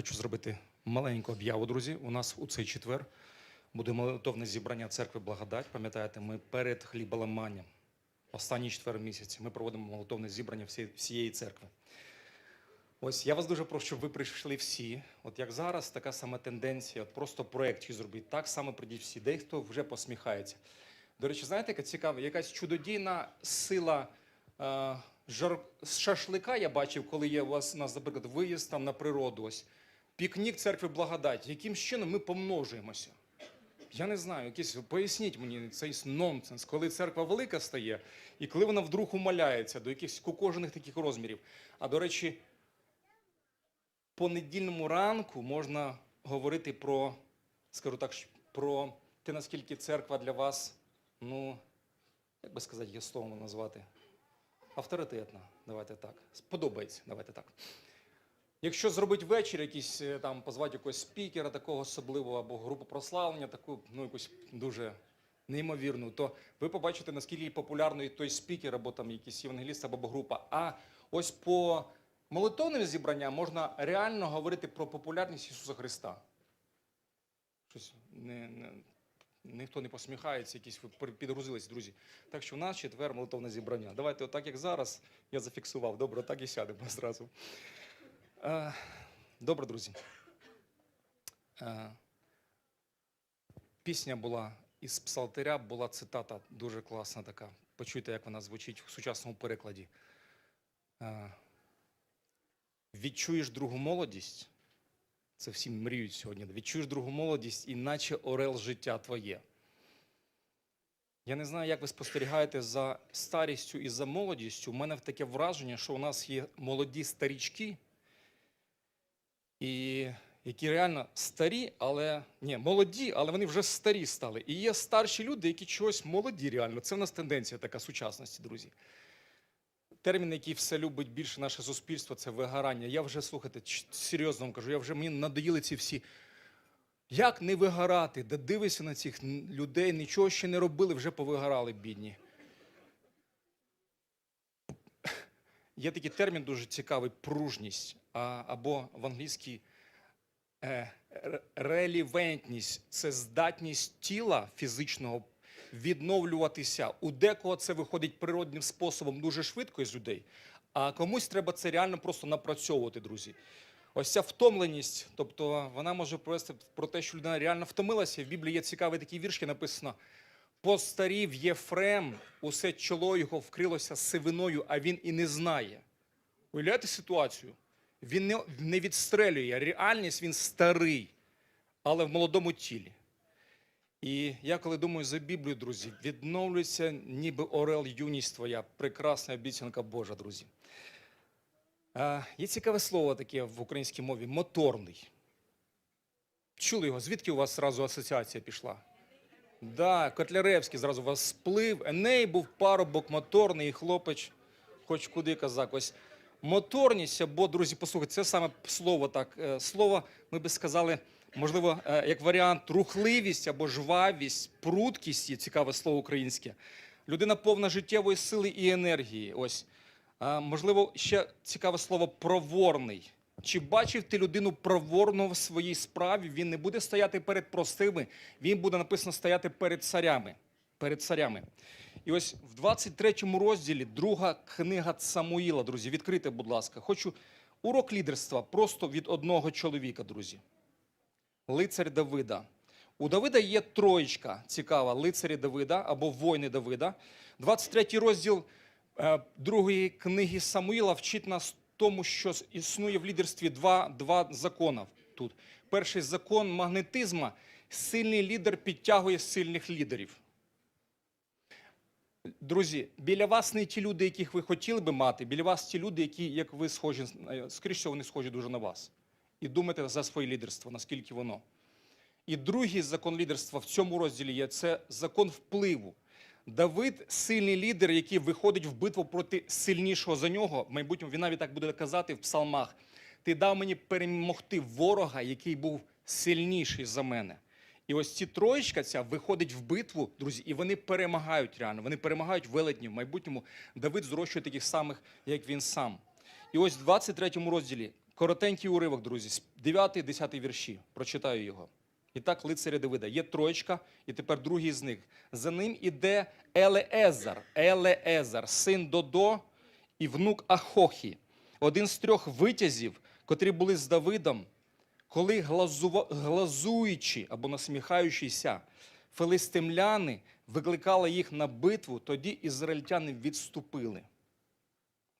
Хочу зробити маленьку об'яву, друзі. У нас у цей четвер буде молитовне зібрання церкви Благодать. Пам'ятаєте, ми перед хліболаманням, останній четвер місяці, ми проводимо молитовне зібрання всієї церкви. Ось я вас дуже прошу, щоб ви прийшли всі. От як зараз, така сама тенденція, от просто проєкт зробіть. Так само прийдіть всі. Дехто вже посміхається. До речі, знаєте, яка цікава, якась чудодійна сила е, жар... шашлика я бачив, коли є у вас, нас, наприклад, виїзд там на природу. Ось пікнік церкви благодать. Яким чином ми помножуємося? Я не знаю, якісь поясніть мені цей нонсенс, коли церква велика стає, і коли вона вдруг умаляється до якихось кукожених таких розмірів. А до речі, по недільному ранку можна говорити про, скажу так, про те, наскільки церква для вас, ну, як би сказати, є словом назвати, авторитетна, давайте так. Сподобається, давайте так. Якщо зробити вечір, якийсь е, там позвати якогось спікера, такого особливого, або групу прославлення, таку, ну, якусь дуже неймовірну, то ви побачите, наскільки популярний той спікер, або там якийсь євангеліст, або група. А ось по молитовним зібранням можна реально говорити про популярність Ісуса Христа. Щось не, не, ніхто не посміхається, якісь ви підгрузились, друзі. Так що в нас четвер молитовне зібрання. Давайте, отак як зараз, я зафіксував. Добре, так і сядемо зразу. Е, Добре, друзі. Е, Пісня була із псалтиря, була цитата дуже класна така. Почуйте, як вона звучить в сучасному перекладі. Е, Відчуєш другу молодість. Це всі мріють сьогодні. Відчуєш другу молодість, іначе орел життя твоє. Я не знаю, як ви спостерігаєте за старістю і за молодістю. У мене таке враження, що у нас є молоді старічки, і які реально старі, але ні, молоді, але вони вже старі стали. І є старші люди, які чогось молоді реально. Це в нас тенденція така сучасності, друзі. Термін, який все любить більше наше суспільство, це вигорання. Я вже слухайте, серйозно вам кажу, я вже мені надоїли ці всі. Як не вигорати? Да дивися на цих людей, нічого ще не робили, вже повигорали, бідні. Є такий термін дуже цікавий пружність, або в англійській е, релівентність це здатність тіла фізичного відновлюватися. У декого це виходить природним способом дуже швидко із людей, а комусь треба це реально просто напрацьовувати, друзі. Ось ця втомленість, тобто вона може привести про те, що людина реально втомилася. В Біблії є цікавий такий вірш, де написано: постарів Єфрем, усе чоло його вкрилося сивиною, а він і не знає. Уявляєте ситуацію? Він не, відстрелює. Реальність він старий, але в молодому тілі. І я коли думаю за Біблію, друзі, відновлюється ніби орел юність твоя, прекрасна обіцянка Божа, друзі. А, є цікаве слово таке в українській мові моторний. Чули його? Звідки у вас зразу асоціація пішла? Да, Котляревський зразу у вас сплив. Еней був парубок, моторний і хлопець, хоч куди казак. Ось моторність, або, друзі, послухайте, це саме слово так. е, Слово, ми би сказали, можливо, е, як варіант рухливість або жвавість, пруткість є цікаве слово українське. Людина повна життєвої сили і енергії. Ось. Можливо, ще цікаве слово проворний. Чи бачив ти людину проворну в своїй справі? Він не буде стояти перед простими, він буде написано стояти перед царями. Перед царями. І ось в 23 розділі друга книга Самуїла, друзі, відкрите, будь ласка. Хочу урок лідерства просто від одного чоловіка, друзі. Лицар Давида. У Давида є троєчка цікава лицарі Давида або воїни Давида. 23 розділ е, другої книги Самуїла вчить нас тому, що існує в лідерстві два, два закони тут. Перший закон магнетизма. Сильний лідер підтягує сильних лідерів. Друзі, біля вас не ті люди, яких ви хотіли би мати, біля вас ті люди, які, як ви схожі, скоріше вони схожі дуже на вас. І думайте за своє лідерство, наскільки воно. І другий закон лідерства в цьому розділі є це закон впливу. Давид сильний лідер, який виходить в битву проти сильнішого за нього. В майбутньому він навіть так буде казати в псалмах. Ти дав мені перемогти ворога, який був сильніший за мене. І ось ці троєчка ця виходить в битву, друзі, і вони перемагають реально. Вони перемагають велетнів. В майбутньому Давид зрощує таких самих, як він сам. І ось в 23 розділі Коротенький уривок, друзі, 9-10 вірші. Прочитаю його. І так, лицаря Давида. Є троєчка, і тепер другий з них. За ним іде Елеезар, Елеезар, син Додо і внук Ахохі, один з трьох витязів, котрі були з Давидом, коли глазуючи або насміхаючися, филистимляни викликали їх на битву, тоді ізраїльтяни відступили.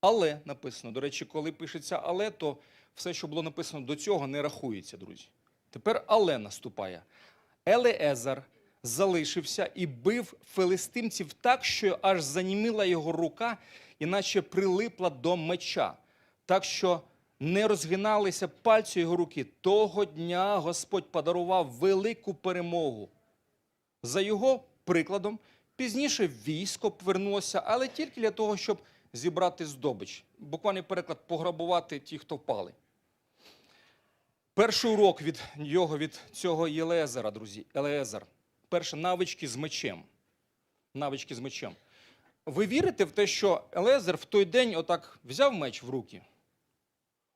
Але написано, до речі, коли пишеться але, то все, що було написано до цього, не рахується, друзі. Тепер але наступає. Елеезар залишився і бив филистимців так, що аж занімила його рука, іначе прилипла до меча, так що не розгиналися пальці його руки. Того дня Господь подарував велику перемогу. За його прикладом, пізніше військо повернулося, але тільки для того, щоб зібрати здобич. Буквальний переклад пограбувати ті, хто впали. Перший урок від його, від цього Єлезера, друзі, Елеезер. Перше навички з мечем. Навички з мечем. Ви вірите в те, що Елезер в той день отак взяв меч в руки,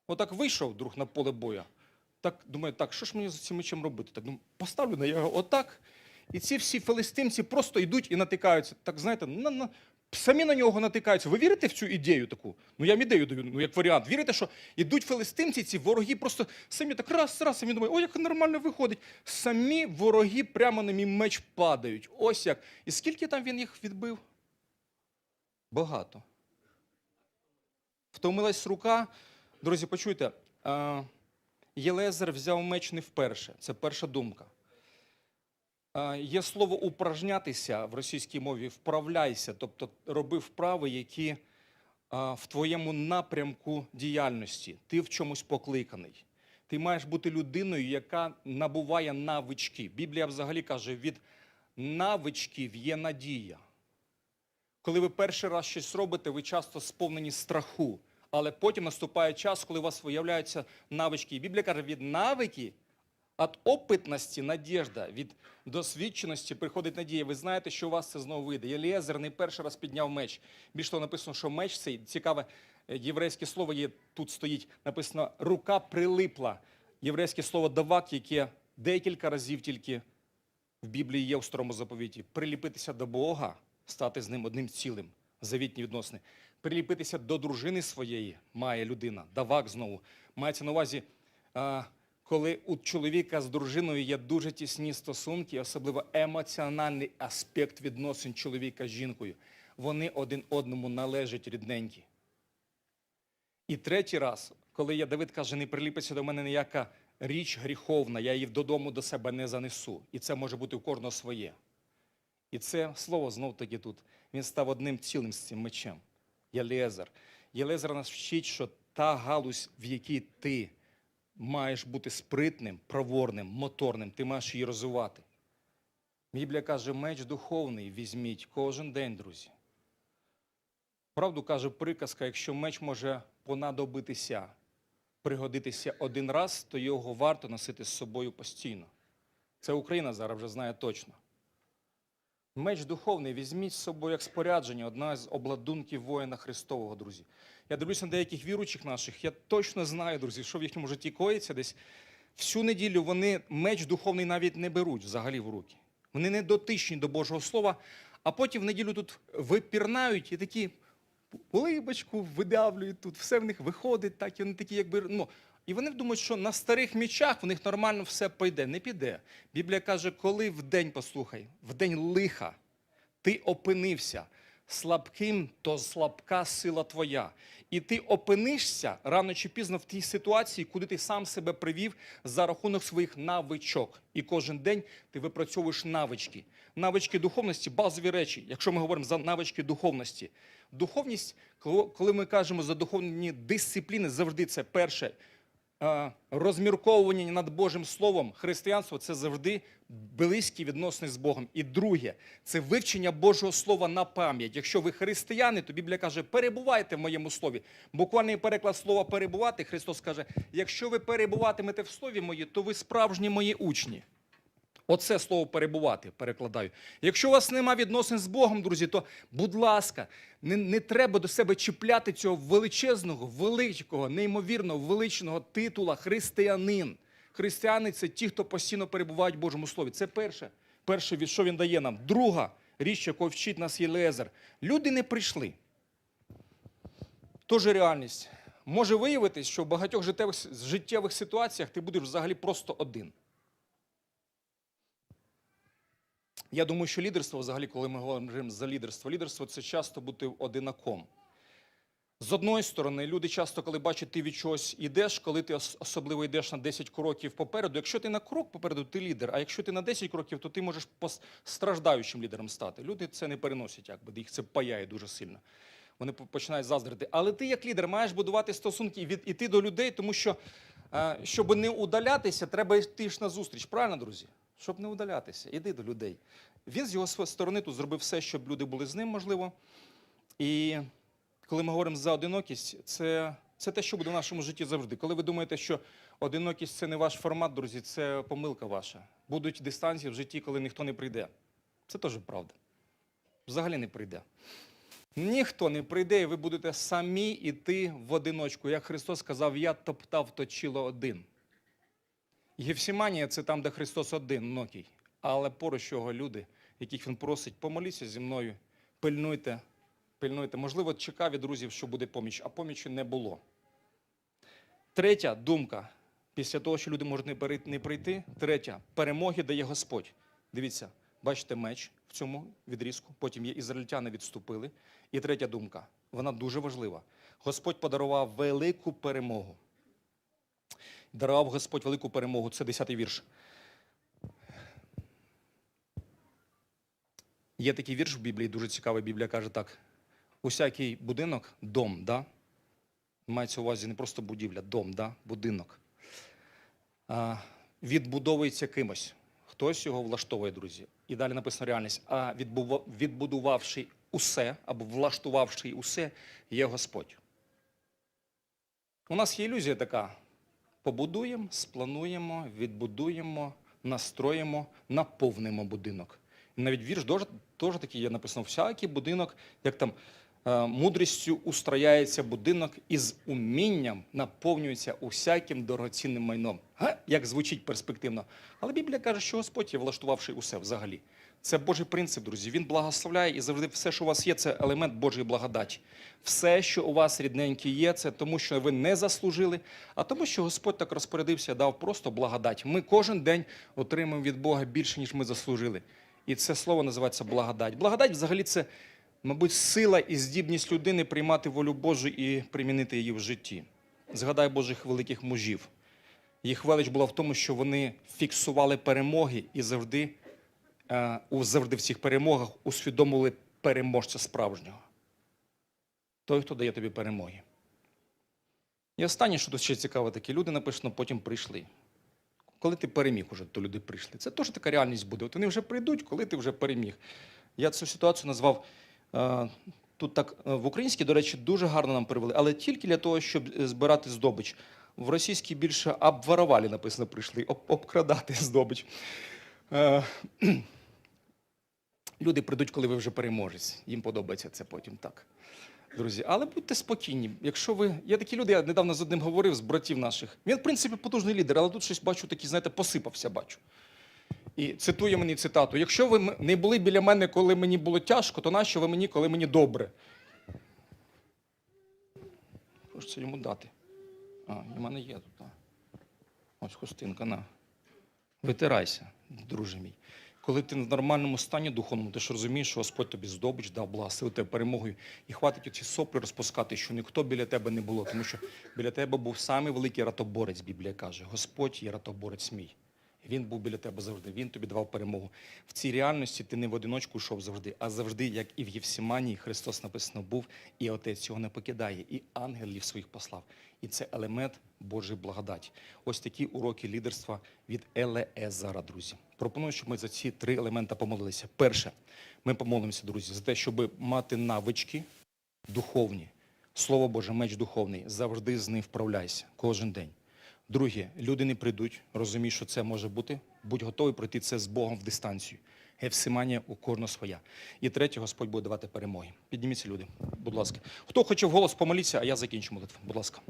отак вийшов друг на поле боя. Так думаю, так, що ж мені з цим мечем робити? Так думаю, поставлю на його отак. І ці всі филистимці просто йдуть і натикаються. Так знаєте, на, на, самі на нього натикаються. Ви вірите в цю ідею таку? Ну я вам ідею даю, ну як варіант. Вірите, що йдуть филистимці, ці вороги просто самі так раз, раз, самі думають, о, як нормально виходить. Самі вороги прямо на мій меч падають. Ось як. І скільки там він їх відбив? Багато. Втомилась рука. Друзі, почуйте, Єлезер взяв меч не вперше. Це перша думка. Є слово упражнятися в російській мові вправляйся, тобто роби вправи, які в твоєму напрямку діяльності. Ти в чомусь покликаний. Ти маєш бути людиною, яка набуває навички. Біблія взагалі каже: від навичків є надія. Коли ви перший раз щось робите, ви часто сповнені страху. Але потім наступає час, коли у вас виявляються навички. І Біблія каже, від навики, від опитності надіжда, від досвідченості приходить надія. Ви знаєте, що у вас це знову вийде. Єлієзер не перший раз підняв меч. Більш того, написано, що меч цей цікаве е, єврейське слово є тут стоїть. Написано рука прилипла. Єврейське слово давак, яке декілька разів тільки в Біблії є у старому заповіті. Приліпитися до Бога, стати з ним одним цілим, завітні відносини. Приліпитися до дружини своєї має людина, давак знову. Мається на увазі, коли у чоловіка з дружиною є дуже тісні стосунки, особливо емоціональний аспект відносин чоловіка з жінкою. Вони один одному належать рідненькі. І третій раз, коли я Давид каже, не приліпиться до мене ніяка річ гріховна, я її додому до себе не занесу. І це може бути у кожного своє. І це слово знов таки тут. Він став одним цілим з цим мечем. Єлезер. Єлезер нас вчить, що та галузь, в якій ти маєш бути спритним, проворним, моторним, ти маєш її розвивати. Біблія каже, меч духовний візьміть кожен день, друзі. Правду каже приказка, якщо меч може понадобитися, пригодитися один раз, то його варто носити з собою постійно. Це Україна зараз вже знає точно. Меч духовний візьміть з собою як спорядження, одна з обладунків воїна Христового, друзі. Я дивлюся на деяких віруючих наших, я точно знаю, друзі, що в їхньому житті коїться десь. Всю неділю вони меч духовний навіть не беруть взагалі в руки. Вони не дотичні до Божого Слова, а потім в неділю тут випірнають і такі улибочку видавлюють тут, все в них виходить, так, і вони такі, якби. Ну, і вони думають, що на старих мічах в них нормально все пойде. Не піде. Біблія каже, коли в день, послухай, в день лиха ти опинився слабким, то слабка сила твоя. І ти опинишся рано чи пізно в тій ситуації, куди ти сам себе привів за рахунок своїх навичок. І кожен день ти випрацьовуєш навички. Навички духовності базові речі, якщо ми говоримо за навички духовності. Духовність, коли ми кажемо за духовні дисципліни, завжди це перше розмірковування над Божим Словом, християнство це завжди близькі відносини з Богом. І друге, це вивчення Божого Слова на пам'ять. Якщо ви християни, то Біблія каже, перебувайте в моєму слові. Буквальний переклад слова перебувати, Христос каже, якщо ви перебуватимете в слові мої, то ви справжні мої учні. Оце слово перебувати перекладаю. Якщо у вас нема відносин з Богом, друзі, то будь ласка, не, не треба до себе чіпляти цього величезного, великого, неймовірно величного титула християнин. Християни це ті, хто постійно перебувають в Божому Слові. Це перше, перше, що він дає нам. Друга річ, якою вчить нас Єлезер. Люди не прийшли. Тож реальність. Може виявитись, що в багатьох життєвих, життєвих ситуаціях ти будеш взагалі просто один. Я думаю, що лідерство, взагалі, коли ми говоримо за лідерство, лідерство це часто бути одинаком. З одної сторони, люди часто, коли бачать, ти від чогось йдеш, коли ти особливо йдеш на 10 кроків попереду. Якщо ти на крок попереду, ти лідер, а якщо ти на 10 кроків, то ти можеш пос- страждаючим лідером стати. Люди це не переносять, якби їх це паяє дуже сильно. Вони починають заздрити. Але ти, як лідер, маєш будувати стосунки від іти до людей, тому що, е, щоб не удалятися, треба йти ж на зустріч. Правильно, друзі? Щоб не удалятися, іди до людей. Він з його сторони тут зробив все, щоб люди були з ним, можливо. І коли ми говоримо за одинокість, це, це те, що буде в нашому житті завжди. Коли ви думаєте, що одинокість це не ваш формат, друзі, це помилка ваша. Будуть дистанції в житті, коли ніхто не прийде. Це теж правда. Взагалі не прийде. Ніхто не прийде, і ви будете самі йти в одиночку. Як Христос сказав, я топтав точило один. Євсіманія це там, де Христос один, нокій. Але поруч його люди, яких він просить, помоліться зі мною, пильнуйте, пильнуйте. Можливо, чекав від друзів, що буде поміч, а помічі не було. Третя думка. Після того, що люди можуть не прийти, третя перемоги дає Господь. Дивіться, бачите меч в цьому відрізку. Потім є ізраїльтяни відступили. І третя думка, вона дуже важлива. Господь подарував велику перемогу. Дарував Господь велику перемогу. Це 10-й вірш. Є такий вірш в Біблії, дуже цікавий. Біблія каже так: усякий будинок дом, да? мається увазі не просто будівля, дом, да? будинок. А, відбудовується кимось. Хтось його влаштовує, друзі. І далі написано реальність. А відбудувавши усе або влаштувавши усе, є Господь. У нас є ілюзія така: побудуємо, сплануємо, відбудуємо, настроїмо, наповнимо будинок. Навіть вірш теж, такий є написано: всякий будинок, як там е, мудрістю устрояється будинок і з умінням наповнюється усяким дорогоцінним майном. Га? Як звучить перспективно. Але Біблія каже, що Господь є влаштувавши усе взагалі. Це Божий принцип, друзі. Він благословляє і завжди все, що у вас є, це елемент Божої благодаті. Все, що у вас рідненьке є, це тому, що ви не заслужили, а тому, що Господь так розпорядився, дав просто благодать. Ми кожен день отримуємо від Бога більше, ніж ми заслужили. І це слово називається благодать. Благодать взагалі це, мабуть, сила і здібність людини приймати волю Божу і примінити її в житті. Згадай Божих великих мужів. Їх велич була в тому, що вони фіксували перемоги і завжди, у- завжди в цих перемогах усвідомили переможця справжнього. Той, хто дає тобі перемоги. І останнє, що тут ще цікаво, таке, люди написано, потім прийшли. Коли ти переміг уже, то люди прийшли. Це теж така реальність буде. От вони вже прийдуть, коли ти вже переміг. Я цю ситуацію назвав е, тут так е, в українській, до речі, дуже гарно нам перевели, але тільки для того, щоб е, збирати здобич. В російській більше обворовали, написано, прийшли, об, обкрадати здобич. Люди прийдуть, коли ви вже переможець. Їм подобається це потім так. Друзі, але будьте спокійні. Якщо ви. Є такі люди, я недавно з одним говорив, з братів наших. Він, в принципі, потужний лідер, але тут щось бачу, такий, знаєте, посипався, бачу. І цитує мені цитату: якщо ви не були біля мене, коли мені було тяжко, то нащо ви мені, коли мені добре? Що це йому дати? А, в мене є тут. Ось хустинка, на. Витирайся, друже мій. Коли ти в нормальному стані духовному, ти ж розумієш, що Господь тобі здобич дав, благословив тебе перемогою. І хватить оці соплі розпускати, що ніхто біля тебе не було, тому що біля тебе був самий великий ратоборець, Біблія каже. Господь є ратоборець мій. Він був біля тебе завжди, він тобі давав перемогу. В цій реальності ти не в одиночку йшов завжди, а завжди, як і в Євсіманії, Христос написано був, і Отець його не покидає, і ангелів своїх послав. І це елемент Божої благодаті. Ось такі уроки лідерства від Елеезара, друзі. Пропоную, щоб ми за ці три елемента помолилися. Перше, ми помолимося, друзі, за те, щоб мати навички духовні. Слово Боже, меч духовний, завжди з ним вправляйся кожен день. Друге, люди не прийдуть, розумій, що це може бути. Будь готовий пройти це з Богом в дистанцію. Гефсиманія у кожного своя. І третє, Господь буде давати перемоги. Підніміться, люди, будь ласка. Хто хоче в голос помоліться, а я закінчу молитву. Будь ласка.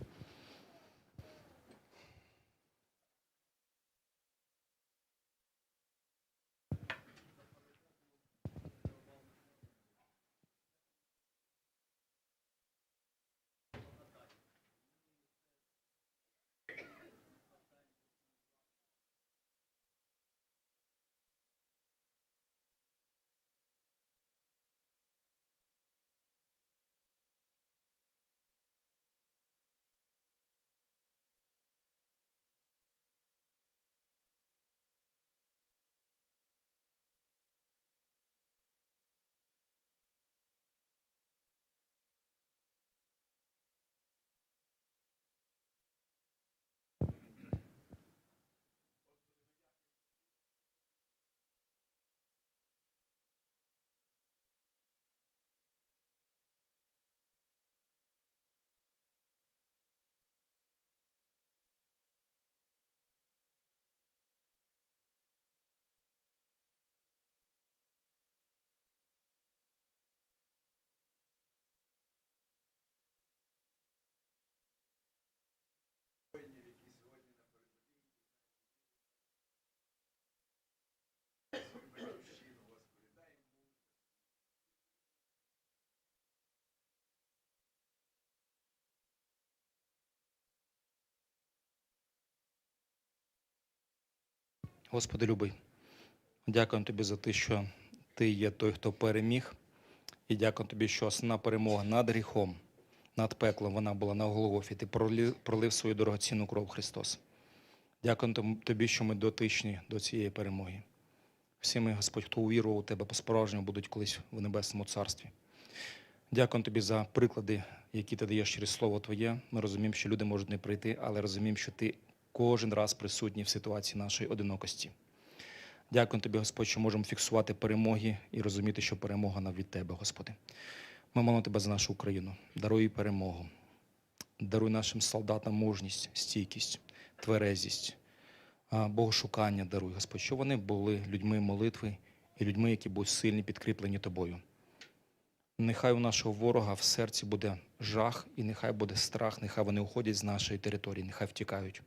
Господи, любий, дякуємо Тобі за те, що Ти є той, хто переміг. І дякуємо Тобі, що основна перемога над гріхом, над пеклом, вона була на Голгофі. Ти пролив, свою дорогоцінну кров Христос. Том- Тобі, що ми дотичні до цієї перемоги. Всі ми, Господь, хто увірував у Тебе по-справжньому, будуть колись в Небесному Царстві. Дякуємо Тобі за приклади, які ти даєш через Слово Твоє. Ми розуміємо, що люди можуть не прийти, але розуміємо, що Ти кожен раз присутній в ситуації нашої одинокості. Дякую Тобі, Господь, що можемо фіксувати перемоги і розуміти, що перемога нам від Тебе, Господи. Ми молимо Тебе за нашу Україну. Даруй перемогу. Даруй нашим солдатам мужність, стійкість, тверезість, богошукання даруй, Господь, що вони були людьми молитви і людьми, які будуть сильні, підкріплені Тобою. Нехай у нашого ворога в серці буде жах, і нехай буде страх, нехай вони уходять з нашої території, нехай втікають,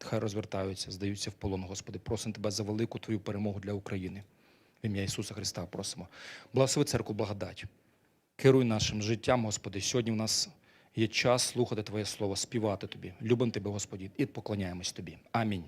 нехай розвертаються, здаються в полон, Господи. Просимо Тебе за велику Твою перемогу для України. В ім'я Ісуса Христа просимо. Благослови церкву благодать. Керуй нашим життям, Господи. Сьогодні в нас є час слухати Твоє Слово, співати Тобі. Любимо Тебе, Господі, і поклоняємось Тобі. Амінь.